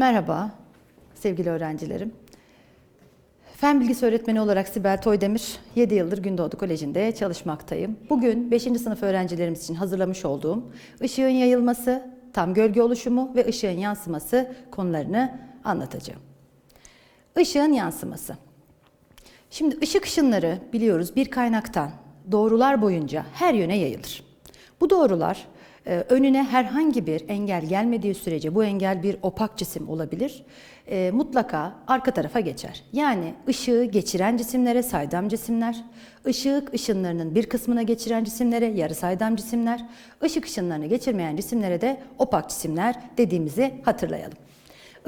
Merhaba sevgili öğrencilerim. Fen bilgisi öğretmeni olarak Sibel Toydemir 7 yıldır Gündoğdu Koleji'nde çalışmaktayım. Bugün 5. sınıf öğrencilerimiz için hazırlamış olduğum ışığın yayılması, tam gölge oluşumu ve ışığın yansıması konularını anlatacağım. Işığın yansıması. Şimdi ışık ışınları biliyoruz bir kaynaktan doğrular boyunca her yöne yayılır. Bu doğrular önüne herhangi bir engel gelmediği sürece bu engel bir opak cisim olabilir. e, Mutlaka arka tarafa geçer. Yani ışığı geçiren cisimlere saydam cisimler, ışık ışınlarının bir kısmına geçiren cisimlere yarı saydam cisimler, ışık ışınlarını geçirmeyen cisimlere de opak cisimler dediğimizi hatırlayalım.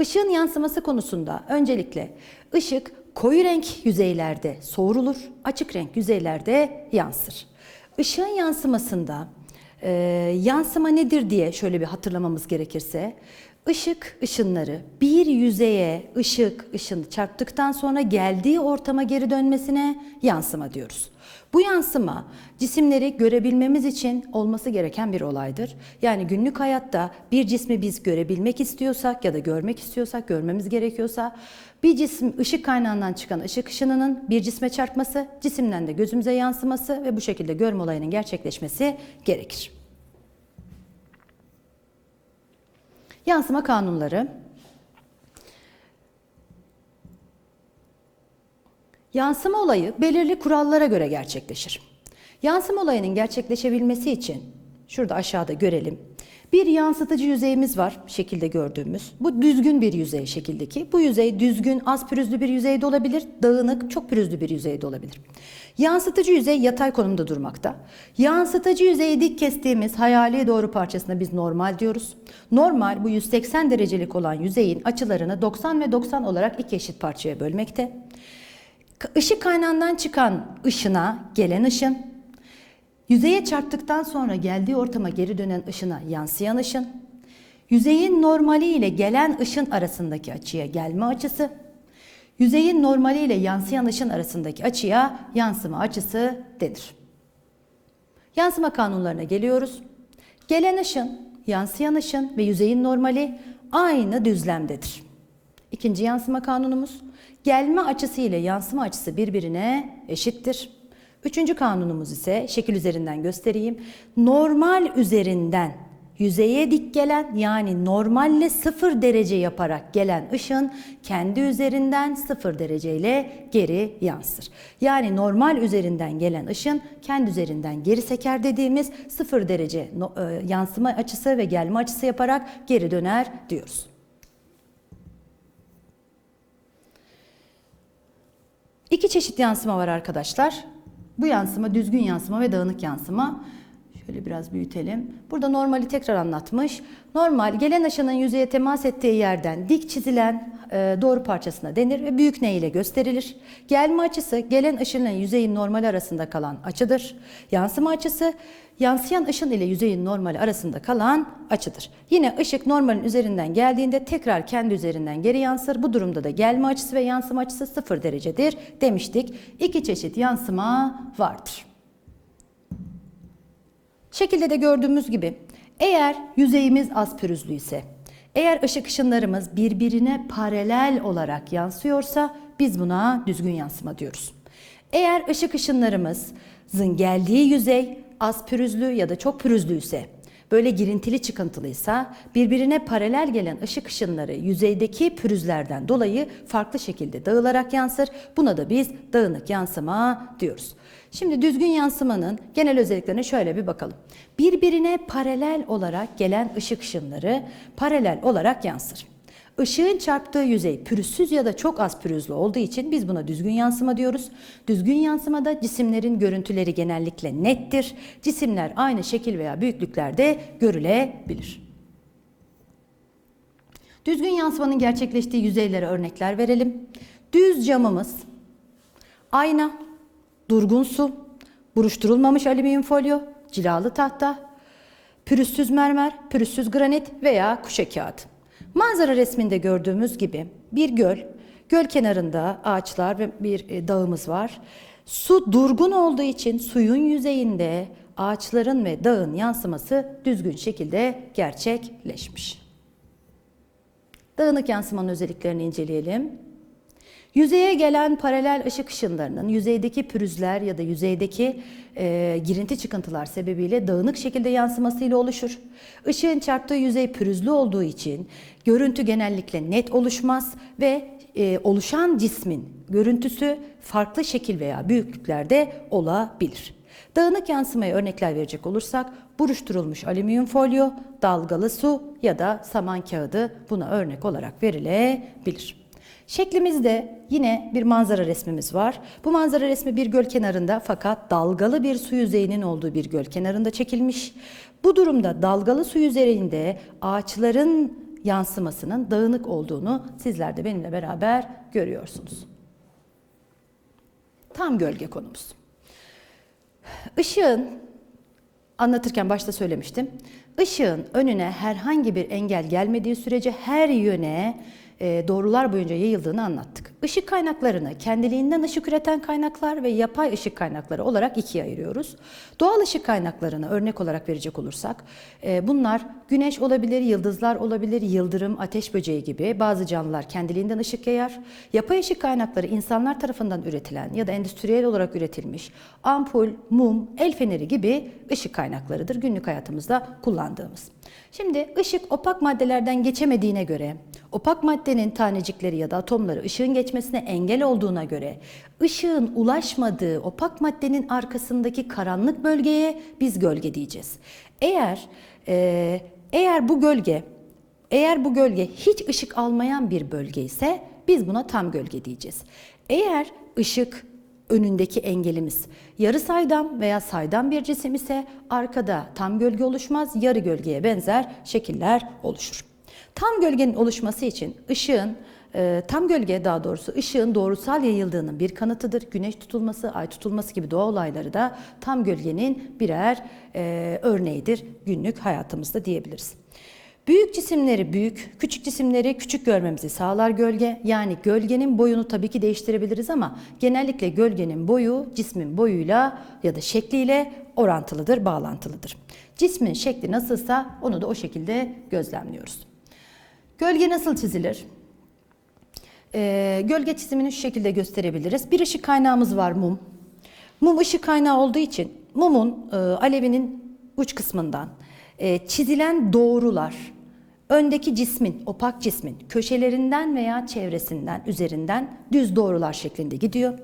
Işığın yansıması konusunda öncelikle ışık koyu renk yüzeylerde soğurulur, açık renk yüzeylerde yansır. Işığın yansımasında e, yansıma nedir diye şöyle bir hatırlamamız gerekirse, ışık ışınları bir yüzeye ışık ışını çarptıktan sonra geldiği ortama geri dönmesine yansıma diyoruz. Bu yansıma cisimleri görebilmemiz için olması gereken bir olaydır. Yani günlük hayatta bir cismi biz görebilmek istiyorsak ya da görmek istiyorsak, görmemiz gerekiyorsa bir cisim ışık kaynağından çıkan ışık ışınının bir cisme çarpması, cisimden de gözümüze yansıması ve bu şekilde görme olayının gerçekleşmesi gerekir. Yansıma kanunları Yansıma olayı belirli kurallara göre gerçekleşir. Yansıma olayının gerçekleşebilmesi için şurada aşağıda görelim. Bir yansıtıcı yüzeyimiz var şekilde gördüğümüz. Bu düzgün bir yüzey şekildeki. Bu yüzey düzgün, az pürüzlü bir yüzeyde olabilir, dağınık, çok pürüzlü bir yüzeyde olabilir. Yansıtıcı yüzey yatay konumda durmakta. Yansıtıcı yüzeyi dik kestiğimiz hayali doğru parçasına biz normal diyoruz. Normal bu 180 derecelik olan yüzeyin açılarını 90 ve 90 olarak iki eşit parçaya bölmekte. Işık kaynağından çıkan ışına gelen ışın, yüzeye çarptıktan sonra geldiği ortama geri dönen ışına yansıyan ışın, yüzeyin normali ile gelen ışın arasındaki açıya gelme açısı, yüzeyin normali ile yansıyan ışın arasındaki açıya yansıma açısı denir. Yansıma kanunlarına geliyoruz. Gelen ışın, yansıyan ışın ve yüzeyin normali aynı düzlemdedir. İkinci yansıma kanunumuz gelme açısı ile yansıma açısı birbirine eşittir. Üçüncü kanunumuz ise şekil üzerinden göstereyim. Normal üzerinden yüzeye dik gelen yani normalle sıfır derece yaparak gelen ışın kendi üzerinden sıfır dereceyle geri yansır. Yani normal üzerinden gelen ışın kendi üzerinden geri seker dediğimiz sıfır derece no- e, yansıma açısı ve gelme açısı yaparak geri döner diyoruz. İki çeşit yansıma var arkadaşlar. Bu yansıma düzgün yansıma ve dağınık yansıma. Şöyle biraz büyütelim. Burada normali tekrar anlatmış. Normal gelen ışının yüzeye temas ettiği yerden dik çizilen e, doğru parçasına denir ve büyük ne ile gösterilir. Gelme açısı gelen ışının yüzeyin normali arasında kalan açıdır. Yansıma açısı yansıyan ışın ile yüzeyin normali arasında kalan açıdır. Yine ışık normalin üzerinden geldiğinde tekrar kendi üzerinden geri yansır. Bu durumda da gelme açısı ve yansıma açısı sıfır derecedir demiştik. İki çeşit yansıma vardır. Şekilde de gördüğümüz gibi eğer yüzeyimiz az pürüzlü ise, eğer ışık ışınlarımız birbirine paralel olarak yansıyorsa biz buna düzgün yansıma diyoruz. Eğer ışık ışınlarımızın geldiği yüzey az pürüzlü ya da çok pürüzlü ise, böyle girintili çıkıntılıysa birbirine paralel gelen ışık ışınları yüzeydeki pürüzlerden dolayı farklı şekilde dağılarak yansır. Buna da biz dağınık yansıma diyoruz. Şimdi düzgün yansımanın genel özelliklerine şöyle bir bakalım. Birbirine paralel olarak gelen ışık ışınları paralel olarak yansır. Işığın çarptığı yüzey pürüzsüz ya da çok az pürüzlü olduğu için biz buna düzgün yansıma diyoruz. Düzgün yansımada cisimlerin görüntüleri genellikle nettir. Cisimler aynı şekil veya büyüklüklerde görülebilir. Düzgün yansımanın gerçekleştiği yüzeylere örnekler verelim. Düz camımız, ayna, durgun su, buruşturulmamış alüminyum folyo, cilalı tahta, pürüzsüz mermer, pürüzsüz granit veya kuşe kağıdı. Manzara resminde gördüğümüz gibi bir göl, göl kenarında ağaçlar ve bir e, dağımız var. Su durgun olduğu için suyun yüzeyinde ağaçların ve dağın yansıması düzgün şekilde gerçekleşmiş. Dağınık yansımanın özelliklerini inceleyelim. Yüzeye gelen paralel ışık ışınlarının yüzeydeki pürüzler ya da yüzeydeki e, girinti çıkıntılar sebebiyle dağınık şekilde yansımasıyla oluşur. Işığın çarptığı yüzey pürüzlü olduğu için görüntü genellikle net oluşmaz ve e, oluşan cismin görüntüsü farklı şekil veya büyüklüklerde olabilir. Dağınık yansımaya örnekler verecek olursak buruşturulmuş alüminyum folyo, dalgalı su ya da saman kağıdı buna örnek olarak verilebilir. Şeklimizde yine bir manzara resmimiz var. Bu manzara resmi bir göl kenarında fakat dalgalı bir su yüzeyinin olduğu bir göl kenarında çekilmiş. Bu durumda dalgalı su yüzeyinde ağaçların yansımasının dağınık olduğunu sizler de benimle beraber görüyorsunuz. Tam gölge konumuz. Işığın anlatırken başta söylemiştim. Işığın önüne herhangi bir engel gelmediği sürece her yöne doğrular boyunca yayıldığını anlattık. Işık kaynaklarını kendiliğinden ışık üreten kaynaklar ve yapay ışık kaynakları olarak ikiye ayırıyoruz. Doğal ışık kaynaklarını örnek olarak verecek olursak e, bunlar güneş olabilir, yıldızlar olabilir, yıldırım, ateş böceği gibi bazı canlılar kendiliğinden ışık yayar. Yapay ışık kaynakları insanlar tarafından üretilen ya da endüstriyel olarak üretilmiş ampul, mum, el feneri gibi ışık kaynaklarıdır günlük hayatımızda kullandığımız. Şimdi ışık opak maddelerden geçemediğine göre, opak maddenin tanecikleri ya da atomları ışığın geçmesine engel olduğuna göre, ışığın ulaşmadığı opak maddenin arkasındaki karanlık bölgeye biz gölge diyeceğiz. Eğer e, eğer bu gölge eğer bu gölge hiç ışık almayan bir bölge ise biz buna tam gölge diyeceğiz. Eğer ışık önündeki engelimiz yarı saydam veya saydam bir cisim ise arkada tam gölge oluşmaz, yarı gölgeye benzer şekiller oluşur. Tam gölgenin oluşması için ışığın e, tam gölge daha doğrusu ışığın doğrusal yayıldığının bir kanıtıdır. Güneş tutulması, ay tutulması gibi doğa olayları da tam gölgenin birer e, örneğidir günlük hayatımızda diyebiliriz. Büyük cisimleri büyük, küçük cisimleri küçük görmemizi sağlar gölge. Yani gölgenin boyunu tabii ki değiştirebiliriz ama genellikle gölgenin boyu cismin boyuyla ya da şekliyle orantılıdır, bağlantılıdır. Cismin şekli nasılsa onu da o şekilde gözlemliyoruz. Gölge nasıl çizilir? Ee, gölge çizimini şu şekilde gösterebiliriz. Bir ışık kaynağımız var mum. Mum ışık kaynağı olduğu için mumun e, alevinin uç kısmından e, çizilen doğrular öndeki cismin, opak cismin köşelerinden veya çevresinden, üzerinden düz doğrular şeklinde gidiyor.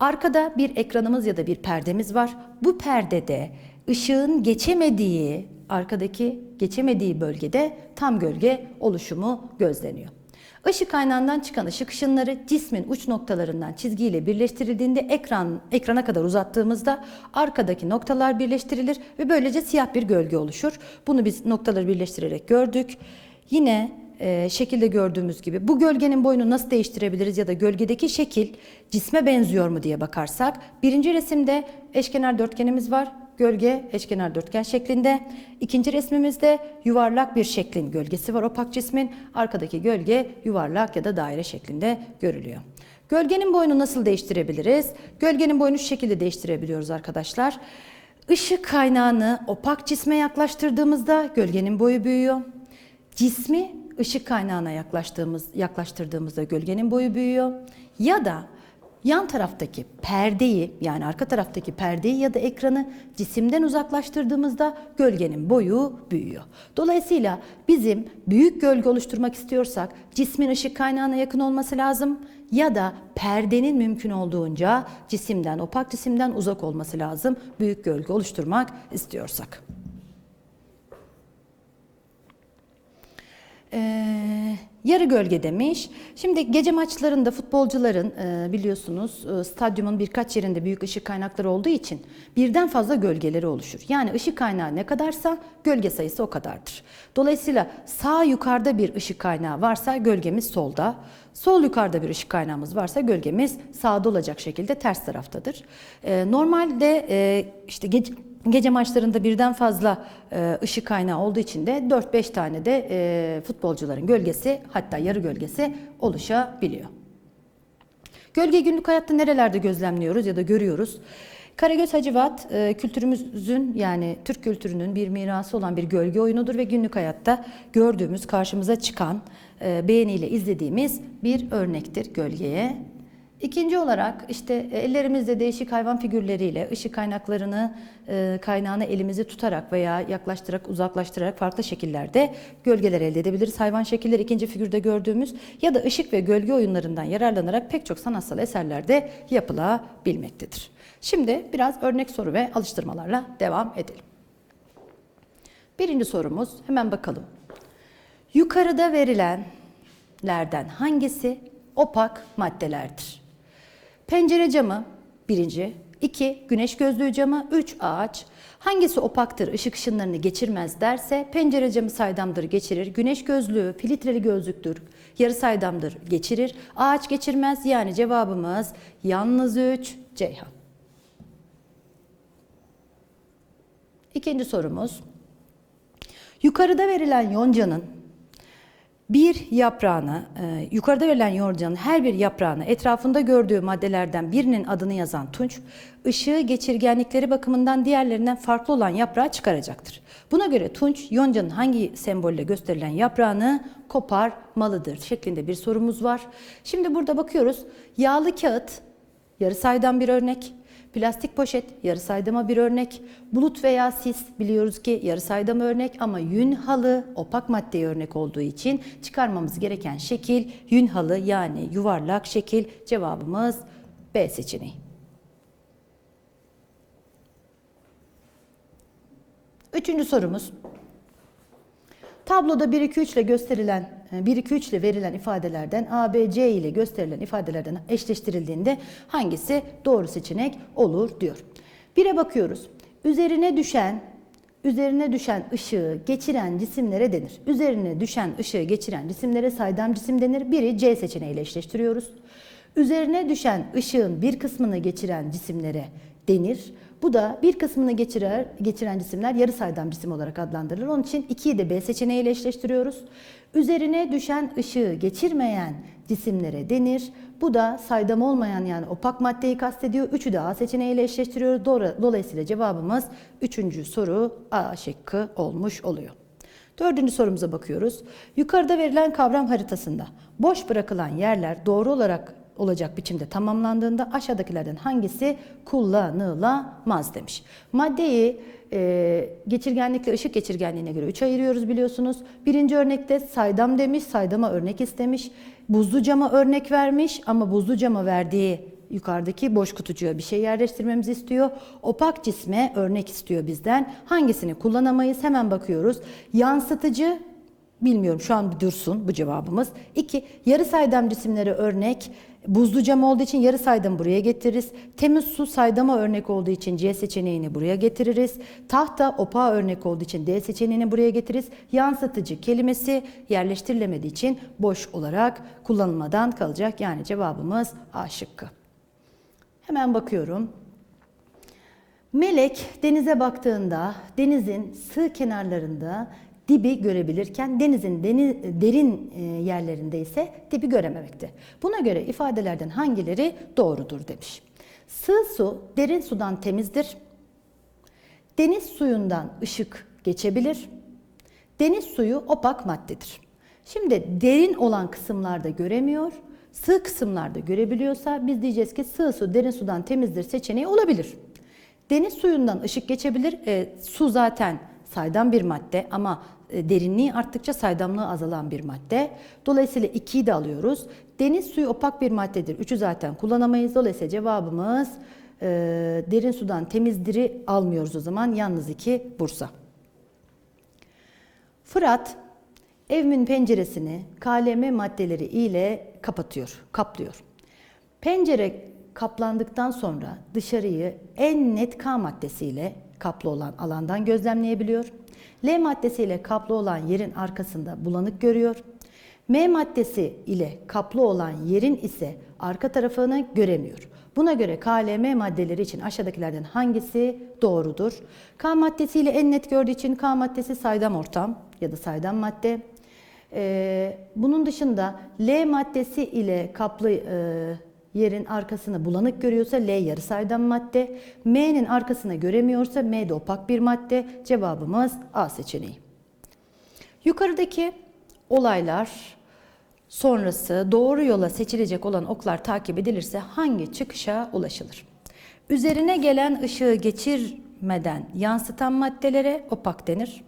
Arkada bir ekranımız ya da bir perdemiz var. Bu perdede ışığın geçemediği, arkadaki geçemediği bölgede tam gölge oluşumu gözleniyor. Işık kaynağından çıkan ışık ışınları cismin uç noktalarından çizgiyle birleştirildiğinde ekran ekrana kadar uzattığımızda arkadaki noktalar birleştirilir ve böylece siyah bir gölge oluşur. Bunu biz noktaları birleştirerek gördük. Yine e, şekilde gördüğümüz gibi bu gölgenin boyunu nasıl değiştirebiliriz ya da gölgedeki şekil cisme benziyor mu diye bakarsak birinci resimde eşkenar dörtgenimiz var. Gölge eşkenar dörtgen şeklinde. İkinci resmimizde yuvarlak bir şeklin gölgesi var opak cismin. Arkadaki gölge yuvarlak ya da daire şeklinde görülüyor. Gölgenin boyunu nasıl değiştirebiliriz? Gölgenin boyunu şu şekilde değiştirebiliyoruz arkadaşlar. Işık kaynağını opak cisme yaklaştırdığımızda gölgenin boyu büyüyor. Cismi ışık kaynağına yaklaştığımız, yaklaştırdığımızda gölgenin boyu büyüyor. Ya da yan taraftaki perdeyi yani arka taraftaki perdeyi ya da ekranı cisimden uzaklaştırdığımızda gölgenin boyu büyüyor. Dolayısıyla bizim büyük gölge oluşturmak istiyorsak cismin ışık kaynağına yakın olması lazım ya da perdenin mümkün olduğunca cisimden, opak cisimden uzak olması lazım büyük gölge oluşturmak istiyorsak. Ee, yarı gölge demiş. Şimdi gece maçlarında futbolcuların e, biliyorsunuz e, stadyumun birkaç yerinde büyük ışık kaynakları olduğu için birden fazla gölgeleri oluşur. Yani ışık kaynağı ne kadarsa gölge sayısı o kadardır. Dolayısıyla sağ yukarıda bir ışık kaynağı varsa gölgemiz solda. Sol yukarıda bir ışık kaynağımız varsa gölgemiz sağda olacak şekilde ters taraftadır. E, normalde e, işte gece Gece maçlarında birden fazla e, ışık kaynağı olduğu için de 4-5 tane de e, futbolcuların gölgesi hatta yarı gölgesi oluşabiliyor. Gölge günlük hayatta nerelerde gözlemliyoruz ya da görüyoruz? Karagöz Hacivat e, kültürümüzün yani Türk kültürünün bir mirası olan bir gölge oyunudur ve günlük hayatta gördüğümüz, karşımıza çıkan, e, beğeniyle izlediğimiz bir örnektir gölgeye. İkinci olarak işte e, ellerimizde değişik hayvan figürleriyle ışık kaynaklarını kaynağını elimizi tutarak veya yaklaştırarak uzaklaştırarak farklı şekillerde gölgeler elde edebiliriz. Hayvan şekilleri ikinci figürde gördüğümüz ya da ışık ve gölge oyunlarından yararlanarak pek çok sanatsal eserlerde yapılabilmektedir. Şimdi biraz örnek soru ve alıştırmalarla devam edelim. Birinci sorumuz hemen bakalım. Yukarıda verilenlerden hangisi opak maddelerdir? Pencere camı birinci, iki güneş gözlüğü camı, üç ağaç. Hangisi opaktır, ışık ışınlarını geçirmez derse pencere camı saydamdır geçirir, güneş gözlüğü filtreli gözlüktür, yarı saydamdır geçirir, ağaç geçirmez yani cevabımız yalnız 3 Ceyhan. İkinci sorumuz. Yukarıda verilen yoncanın bir yaprağını, e, yukarıda verilen yoncanın her bir yaprağını etrafında gördüğü maddelerden birinin adını yazan Tunç, ışığı geçirgenlikleri bakımından diğerlerinden farklı olan yaprağı çıkaracaktır. Buna göre Tunç, yoncanın hangi sembolle gösterilen yaprağını koparmalıdır şeklinde bir sorumuz var. Şimdi burada bakıyoruz. Yağlı kağıt, yarı saydan bir örnek. Plastik poşet yarı saydama bir örnek. Bulut veya sis biliyoruz ki yarı saydama örnek ama yün halı opak maddeye örnek olduğu için çıkarmamız gereken şekil yün halı yani yuvarlak şekil cevabımız B seçeneği. Üçüncü sorumuz. Tabloda 1 2 3 ile gösterilen 1 2 3 ile verilen ifadelerden A B C ile gösterilen ifadelerden eşleştirildiğinde hangisi doğru seçenek olur diyor. 1'e bakıyoruz. Üzerine düşen üzerine düşen ışığı geçiren cisimlere denir. Üzerine düşen ışığı geçiren cisimlere saydam cisim denir. Biri C seçeneğiyle eşleştiriyoruz. Üzerine düşen ışığın bir kısmını geçiren cisimlere denir. Bu da bir kısmını geçirer, geçiren cisimler yarı saydam cisim olarak adlandırılır. Onun için 2'yi de B seçeneğiyle eşleştiriyoruz. Üzerine düşen ışığı geçirmeyen cisimlere denir. Bu da saydam olmayan yani opak maddeyi kastediyor. Üçü de A seçeneğiyle eşleştiriyoruz. Dolayısıyla cevabımız üçüncü soru A şıkkı olmuş oluyor. Dördüncü sorumuza bakıyoruz. Yukarıda verilen kavram haritasında boş bırakılan yerler doğru olarak olacak biçimde tamamlandığında aşağıdakilerden hangisi kullanılamaz demiş. Maddeyi e, geçirgenlikle ışık geçirgenliğine göre 3 ayırıyoruz biliyorsunuz. Birinci örnekte saydam demiş, saydama örnek istemiş. Buzlu cama örnek vermiş ama buzlu cama verdiği yukarıdaki boş kutucuğa bir şey yerleştirmemizi istiyor. Opak cisme örnek istiyor bizden. Hangisini kullanamayız? Hemen bakıyoruz. Yansıtıcı Bilmiyorum şu an bir dursun bu cevabımız. İki, yarı saydam cisimlere örnek. Buzlu cam olduğu için yarı saydam buraya getiririz. Temiz su saydama örnek olduğu için C seçeneğini buraya getiririz. Tahta opa örnek olduğu için D seçeneğini buraya getiririz. Yansıtıcı kelimesi yerleştirilemediği için boş olarak kullanılmadan kalacak. Yani cevabımız A şıkkı. Hemen bakıyorum. Melek denize baktığında denizin sığ kenarlarında dibi görebilirken denizin deniz, derin e, yerlerinde ise dibi görememekte. Buna göre ifadelerden hangileri doğrudur demiş. Sığ su derin sudan temizdir. Deniz suyundan ışık geçebilir. Deniz suyu opak maddedir. Şimdi derin olan kısımlarda göremiyor, sığ kısımlarda görebiliyorsa biz diyeceğiz ki sığ su derin sudan temizdir seçeneği olabilir. Deniz suyundan ışık geçebilir. E, su zaten saydam bir madde ama derinliği arttıkça saydamlığı azalan bir madde. Dolayısıyla 2'yi de alıyoruz. Deniz suyu opak bir maddedir. 3'ü zaten kullanamayız. Dolayısıyla cevabımız e, derin sudan temizdir'i almıyoruz o zaman. Yalnız 2 Bursa. Fırat evimin penceresini KLM maddeleri ile kapatıyor, kaplıyor. Pencere kaplandıktan sonra dışarıyı en net K maddesiyle kaplı olan alandan gözlemleyebiliyor. L maddesiyle kaplı olan yerin arkasında bulanık görüyor. M maddesi ile kaplı olan yerin ise arka tarafını göremiyor. Buna göre K, L, M maddeleri için aşağıdakilerden hangisi doğrudur? K maddesi ile en net gördüğü için K maddesi saydam ortam ya da saydam madde. Ee, bunun dışında L maddesi ile kaplı e, yerin arkasını bulanık görüyorsa L yarı saydam madde. M'nin arkasını göremiyorsa M de opak bir madde. Cevabımız A seçeneği. Yukarıdaki olaylar sonrası doğru yola seçilecek olan oklar takip edilirse hangi çıkışa ulaşılır? Üzerine gelen ışığı geçirmeden yansıtan maddelere opak denir.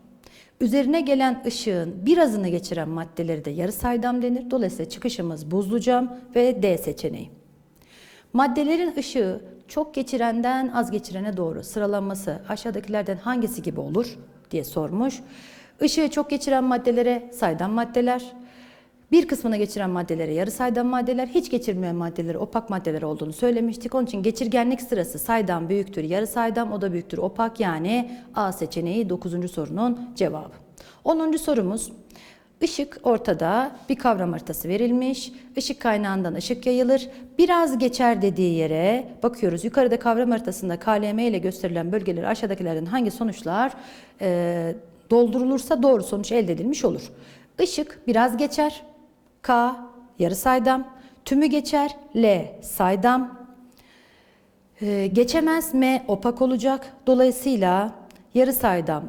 Üzerine gelen ışığın birazını geçiren maddeleri de yarı saydam denir. Dolayısıyla çıkışımız buzlucam ve D seçeneği. Maddelerin ışığı çok geçirenden az geçirene doğru sıralanması aşağıdakilerden hangisi gibi olur diye sormuş. Işığı çok geçiren maddelere saydam maddeler, bir kısmına geçiren maddelere yarı saydam maddeler, hiç geçirmeyen maddelere opak maddeler olduğunu söylemiştik. Onun için geçirgenlik sırası saydam büyüktür, yarı saydam o da büyüktür opak yani A seçeneği 9. sorunun cevabı. 10. sorumuz Işık ortada bir kavram haritası verilmiş. Işık kaynağından ışık yayılır. Biraz geçer dediği yere bakıyoruz. Yukarıda kavram haritasında KLM ile gösterilen bölgeler aşağıdakilerden hangi sonuçlar e, doldurulursa doğru sonuç elde edilmiş olur. Işık biraz geçer. K yarı saydam. Tümü geçer. L saydam. E, geçemez M opak olacak. Dolayısıyla yarı saydam,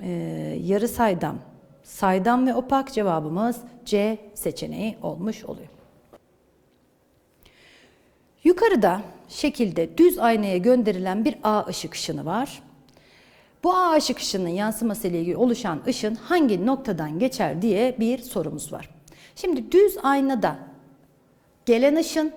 e, yarı saydam, saydam ve opak cevabımız C seçeneği olmuş oluyor. Yukarıda şekilde düz aynaya gönderilen bir A ışık ışını var. Bu A ışık ışının yansıması ile ilgili oluşan ışın hangi noktadan geçer diye bir sorumuz var. Şimdi düz aynada gelen ışın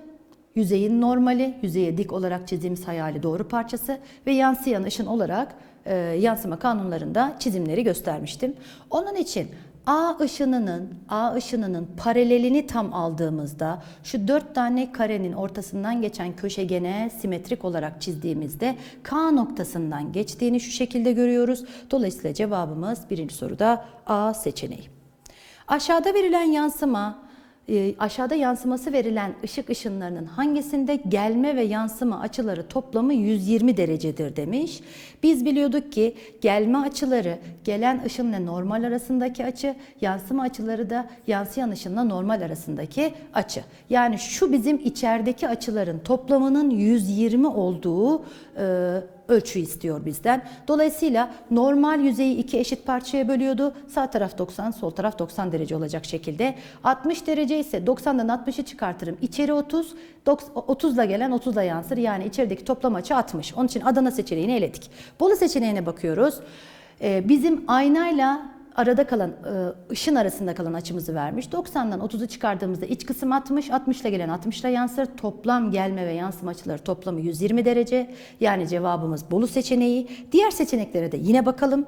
yüzeyin normali, yüzeye dik olarak çizdiğimiz hayali doğru parçası ve yansıyan ışın olarak e, yansıma kanunlarında çizimleri göstermiştim. Onun için A ışınının A ışınının paralelini tam aldığımızda şu dört tane karenin ortasından geçen köşegene simetrik olarak çizdiğimizde K noktasından geçtiğini şu şekilde görüyoruz. Dolayısıyla cevabımız birinci soruda A seçeneği. Aşağıda verilen yansıma aşağıda yansıması verilen ışık ışınlarının hangisinde gelme ve yansıma açıları toplamı 120 derecedir demiş. Biz biliyorduk ki gelme açıları gelen ışınla normal arasındaki açı, yansıma açıları da yansıyan ışınla normal arasındaki açı. Yani şu bizim içerideki açıların toplamının 120 olduğu e, ölçü istiyor bizden. Dolayısıyla normal yüzeyi iki eşit parçaya bölüyordu. Sağ taraf 90, sol taraf 90 derece olacak şekilde. 60 derece ise 90'dan 60'ı çıkartırım. İçeri 30, 30 ile gelen 30 ile yansır. Yani içerideki toplam açı 60. Onun için Adana seçeneğini eledik. Bolu seçeneğine bakıyoruz. Ee, bizim aynayla arada kalan e, ışın arasında kalan açımızı vermiş. 90'dan 30'u çıkardığımızda iç kısım 60, 60 ile gelen 60 ile yansır. Toplam gelme ve yansıma açıları toplamı 120 derece. Yani cevabımız Bolu seçeneği. Diğer seçeneklere de yine bakalım.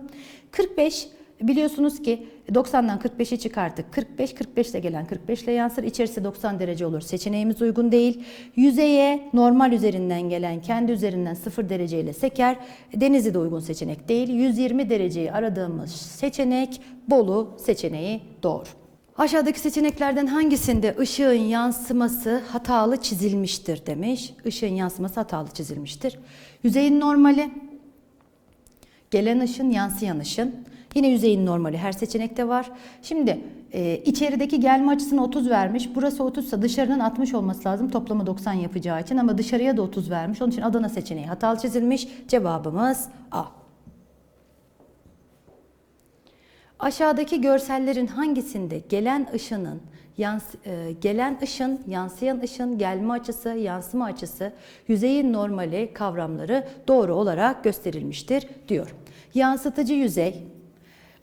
45 Biliyorsunuz ki 90'dan 45'i çıkarttık. 45, 45 ile gelen 45 ile yansır. İçerisi 90 derece olur. Seçeneğimiz uygun değil. Yüzeye normal üzerinden gelen kendi üzerinden 0 dereceyle seker. Denizi de uygun seçenek değil. 120 dereceyi aradığımız seçenek Bolu seçeneği doğru. Aşağıdaki seçeneklerden hangisinde ışığın yansıması hatalı çizilmiştir demiş. Işığın yansıması hatalı çizilmiştir. Yüzeyin normali, gelen ışın, yansıyan ışın. Yine yüzeyin normali her seçenekte var. Şimdi e, içerideki gelme açısını 30 vermiş. Burası 30 ise dışarının 60 olması lazım toplamı 90 yapacağı için ama dışarıya da 30 vermiş. Onun için Adana seçeneği hatalı çizilmiş. Cevabımız A. Aşağıdaki görsellerin hangisinde gelen ışının yans, e, gelen ışın, yansıyan ışın, gelme açısı, yansıma açısı, yüzeyin normali kavramları doğru olarak gösterilmiştir diyor. Yansıtıcı yüzey,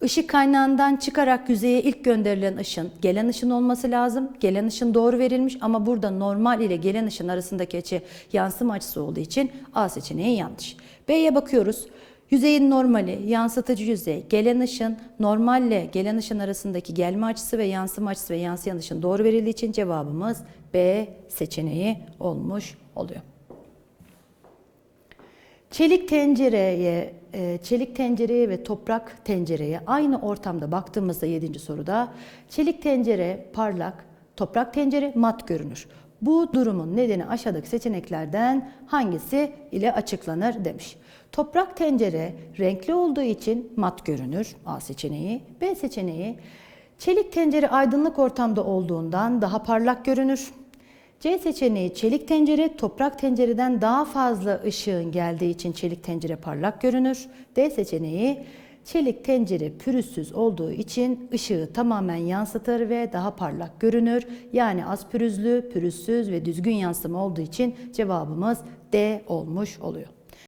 Işık kaynağından çıkarak yüzeye ilk gönderilen ışın gelen ışın olması lazım. Gelen ışın doğru verilmiş ama burada normal ile gelen ışın arasındaki açı yansıma açısı olduğu için A seçeneği yanlış. B'ye bakıyoruz. Yüzeyin normali, yansıtıcı yüzey, gelen ışın, normalle gelen ışın arasındaki gelme açısı ve yansıma açısı ve yansıyan ışın doğru verildiği için cevabımız B seçeneği olmuş oluyor. Çelik tencereye, çelik tencereye ve toprak tencereye aynı ortamda baktığımızda 7. soruda çelik tencere parlak, toprak tencere mat görünür. Bu durumun nedeni aşağıdaki seçeneklerden hangisi ile açıklanır demiş. Toprak tencere renkli olduğu için mat görünür A seçeneği. B seçeneği çelik tencere aydınlık ortamda olduğundan daha parlak görünür. C seçeneği çelik tencere, toprak tencereden daha fazla ışığın geldiği için çelik tencere parlak görünür. D seçeneği çelik tencere pürüzsüz olduğu için ışığı tamamen yansıtır ve daha parlak görünür. Yani az pürüzlü, pürüzsüz ve düzgün yansıma olduğu için cevabımız D olmuş oluyor.